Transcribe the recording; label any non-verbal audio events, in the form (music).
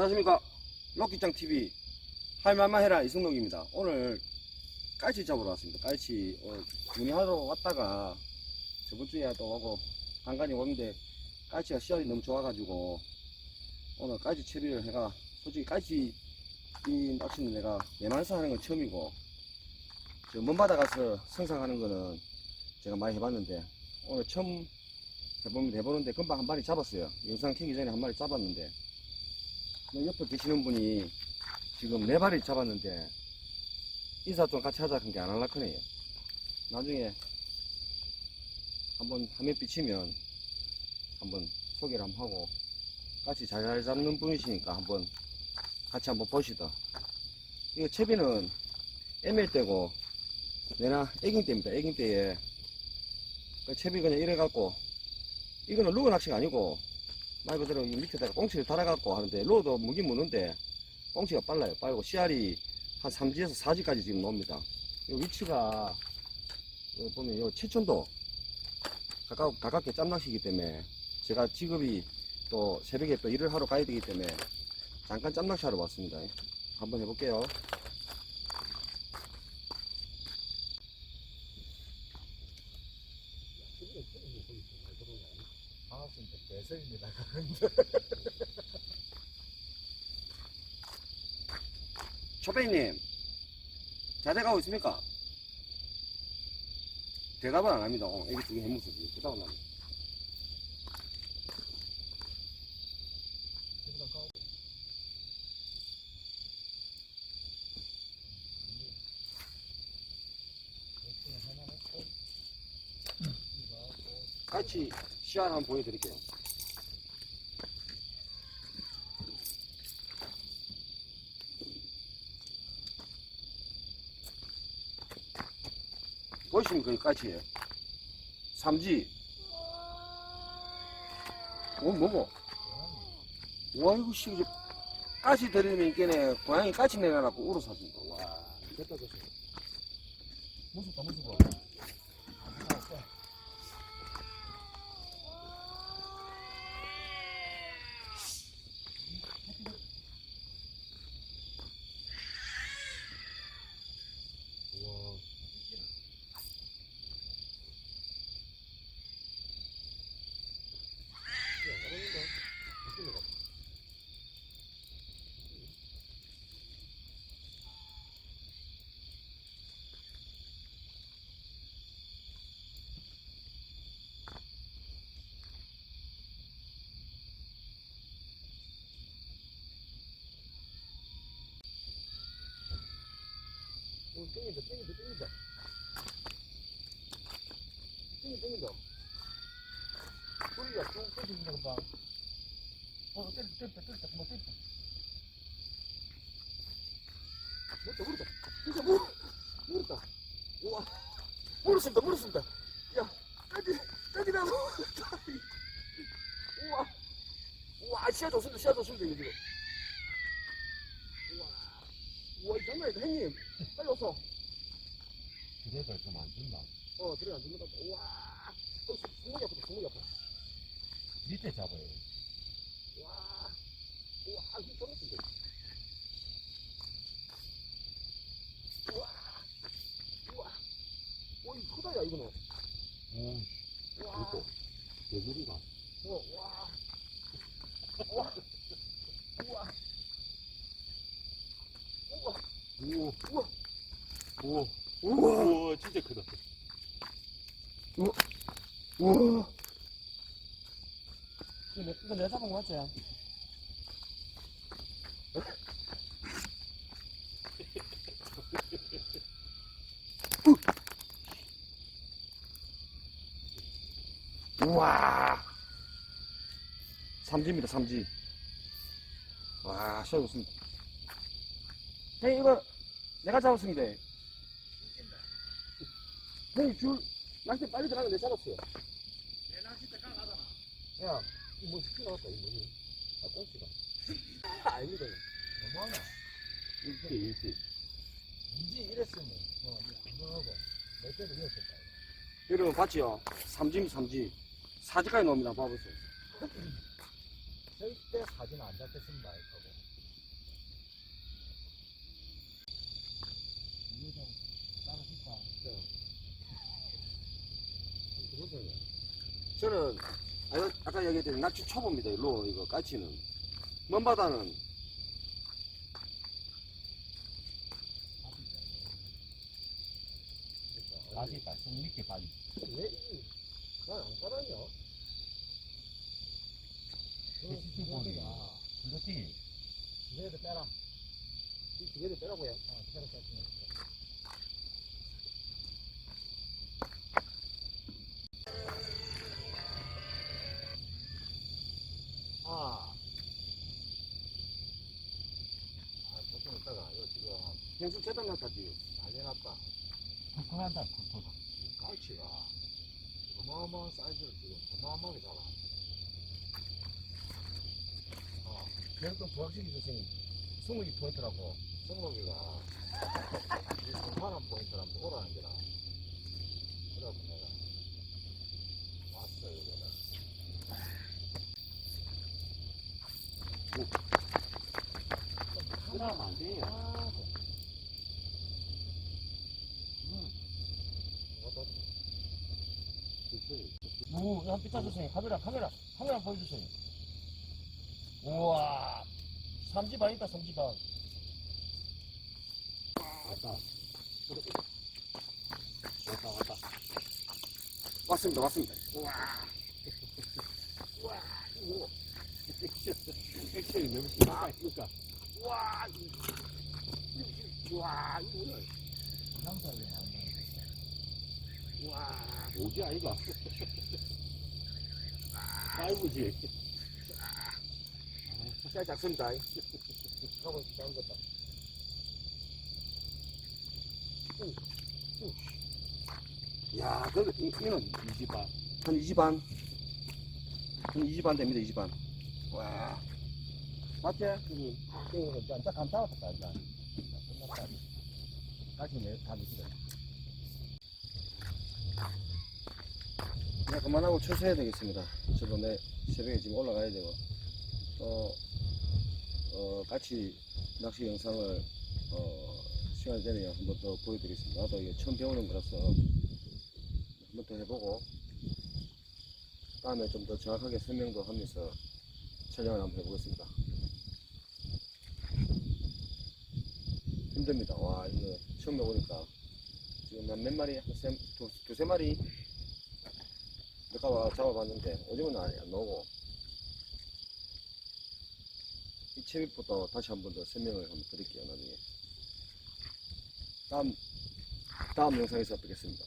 안녕하십니까 럭키짱 TV 할말마 해라 이승록입니다. 오늘 깔치 잡으러 왔습니다. 깔치 어, 문의하러 왔다가 저번 주에 또 오고 간간히 오는데 깔치가 씨알이 너무 좋아가지고 오늘 깔치 채비를 해가 솔직히 깔치 이 낚시는 내가 내만서 하는 건 처음이고 저 먼바다 가서 성상하는 거는 제가 많이 해봤는데 오늘 처음 해보면 해보는데 금방 한 마리 잡았어요. 영상 켜기 전에 한 마리 잡았는데 뭐 옆에 계시는 분이 지금 네 마리 잡았는데 인사 좀 같이 하자 한게안 할라크네요. 나중에 한번 화면 비치면 한번 소개를 한번 하고 같이 잘 잡는 분이시니까 한번 같이 한번 보시다. 이거 채비는 ML 때고 내나 애깅 때입니다. 애깅 때에 그 채비 그냥 이래갖고 이거는 루어 낚시가 아니고 말 그대로 이 밑에다가 꽁치를 달아갖고 하는데 루어도 무긴 무는데 꽁치가 빨라요. 빠르고 씨알이 한 3지에서 4지까지 지금 나옵니다. 이 위치가 여기 보면 요七천도 가까, 가깝게 짬낚시기 때문에 제가 직업이 또 새벽에 또 일을 하러 가야 되기 때문에 잠깐 짬낚시 하러 왔습니다. 한번 해볼게요. 반갑습니다. 배성입니다. (laughs) 초배님 잘 돼가고 있습니까? 대답은 안 합니다. 어, 애기 두개 대답은 안 합니다. 같이 씨알 한번 보여드릴게요. 보시면 그게 까치예요. 삼지. 뭐 뭐고? 와 이거 씨 이제 까치 들이면 있겠네. 고양이 까치 내놔갖고 울어 샀습니다. 와. 됐다 됐어. 무섭다 무서워. 와. 오, 땡긴다, 땡긴다, 땡긴다. 땡긴다, 땡긴다. 소리가 쭉 땡긴다, 금방. 어, 때렸다, 때렸다, 때렸다, 금방 때렸다. 물었다, 물었다. 진짜 물, 물었다. 우와, 물었습니다, 물었습니다. 야, 까지, 까지라고. (laughs) 우와, 우와, 씨앗 좋습니다, 씨앗 좋습니다, 이거 지금. 우와, 우와, 이 장난 아니다, 형님. 빨리 오소. 기대가 좀안 준다. 어, 들어 안 죽는다. 우와. 어, 손목이 아프다, 손목이 아파. 밑에 잡아요. 와. 우와, 힘 떨어진다. 우와. 우와. 오, 이거 크다, 야, 이거는. 오, 우와. 이거 개구리가. 어, 와. 우와. 우와. 우와. 오, 우와. 오, 우와. 오, 진짜 크다. 우와. 이거 내, 이거 내가 잡은 거 맞지? 우와. 삼지입니다, 삼지. 와, 시작 좋습니다. 형님, 이거 내가 잡았습니다. 형님, 줄, 낚시 빨리 들어가면 내가 잡았어요. 내 낚싯대 가가잖아. 야, (laughs) 이거 뭐 스킬 나왔다, 이거 뭐니? 아, 꽁치가. 아닙니다. 너무하나? 일대 일대. 이지 이랬으면, 뭐, 안 들어가고, 몇 대도 이었을까? 여러분, 봤지요? 삼지, 삼지. 사지까지 나옵니다, 봐보세요. (laughs) 절대 사진 안 잡겠습니다, 이거고. 선생님. 저는 아, 아까 얘기했듯이 낚시 초보입니다. 일로 이거 까치는 먼바다는 맛있다. 좀 밑에 빠지. 왜, 난안 따라냐? 시시볼이. 그렇지. 기계도 빼라. 이 기계도 빼라고요. 어, 빼라, 빼라. 행수 재단 같다 지금. 난리 났다. 쿵쿵. 이 깔치가 어마어마한 사이즈를 지금 어마어마하게 잡아. 어, 계속 부학식이 선생님, 스무기 포인트라고. 스무기가 이 성만한 포인트를 한번 오라는 게라. 그래갖고 내가 왔어, 여기는. 하나면 안 돼요. 아, 음. 이것도 오, 한 삐딱 주세요. 카메라, 카메라, 카메라 보여주세요. 우와, 삼지반이다 삼지반. 왔다. 왔다, 왔다. 왔습니다. 왔습니다. 액션이 너무 심하니까. 와, 이- 와, 이거 오늘. 와, 오지 아이가. 사이브지. 잘 작습니다. 하고 나온 것다. 야, 그래도 잉크는 이지 반. 한 2반. 한 2반 됩니다. 2반. 와. 맞지? 이제 딱 감싸웠다, 이제. 끝났다. 다시 내, 다 미치다. 그냥 그만하고 철수해야 되겠습니다. 저도 내 새벽에 지금 올라가야 되고, 또, 어, 같이 낚시 영상을, 어, 시간이 되면 한번 더 보여드리겠습니다. 나도 이게 처음 배우는 거라서, 한번 더 해보고, 다음에 좀 더 정확하게 설명도 하면서 촬영을 한번 해보겠습니다. 힘듭니다. 와, 이거 처음 해보니까, 지금 한몇 마리? 한 세, 두, 두세 마리? 몇 가와 잡아봤는데 오징어는 안, 안 나오고 이 채비부터 다시 한 번 더 설명을 한번 드릴게요 나중에 다음 다음 영상에서 뵙겠습니다